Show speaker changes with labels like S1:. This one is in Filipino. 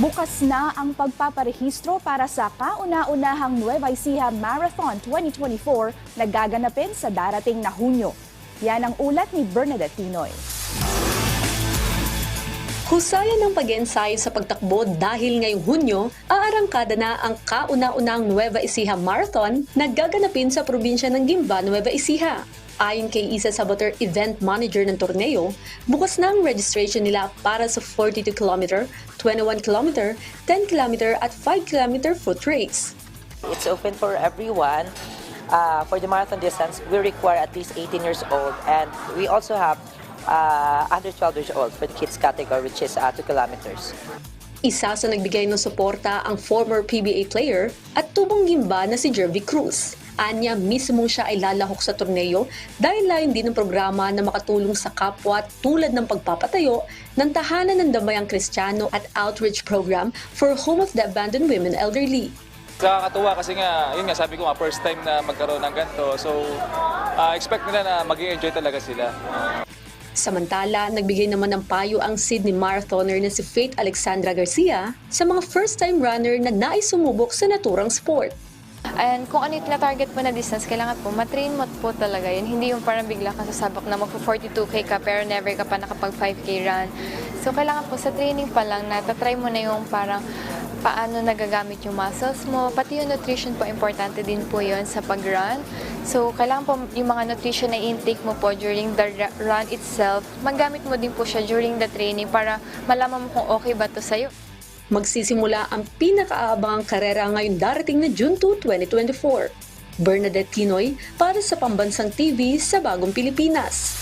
S1: Bukas na ang pagpaparehistro para sa kauna-unahang Nueva Ecija Marathon 2024 na gaganapin sa darating na Hunyo. Yan ang ulat ni Bernadette Tinoy.
S2: Husaya ng pag-ensayo sa pagtakbo dahil ngayong Hunyo, aarangkada na ang kauna-unang Nueva Ecija Marathon na gaganapin sa probinsya ng Gimba, Nueva Ecija. Ayon kay Isa Sabater, event manager ng torneo, bukas na ang registration nila para sa 42 km, 21 km, 10 km at 5 km foot race.
S3: It's open for everyone. Uh, for the marathon distance, we require at least 18 years old, and we also have uh, under 12 years old for the kids category, which is uh, 2 kilometers.
S2: Isa sa nagbigay ng suporta ang former PBA player at tubong gimba na si Jervy Cruz. Anya mismo siya ay lalahok sa torneo dahil layon din ng programa na makatulong sa kapwa tulad ng pagpapatayo ng tahanan ng damayang kristyano at outreach program for Home of the Abandoned Women Elderly.
S4: Nakakatuwa kasi nga, yun nga, sabi ko nga, first time na magkaroon ng ganito. So, ah, expect nila na mag enjoy talaga sila.
S2: Samantala, nagbigay naman ng payo ang Sydney Marathoner na si Faith Alexandra Garcia sa mga first-time runner na nais sumubok sa naturang sport.
S5: And kung ano yung tina-target mo na distance, kailangan po, matrain mo po talaga yun. Hindi yung parang bigla ka sasabak na magpo-42K ka pero never ka pa nakapag 5K run. So, kailangan po sa training pa lang na tatry mo na yung parang paano nagagamit yung muscles mo. Pati yung nutrition po, importante din po yun sa pag-run. So, kailangan po yung mga nutrition na intake mo po during the run itself, magamit mo din po siya during the training para malaman mo kung okay ba to sa'yo.
S2: Magsisimula ang pinakaabangang karera ngayong darating na June 2, 2024. Bernadette Tinoy para sa Pambansang TV sa Bagong Pilipinas.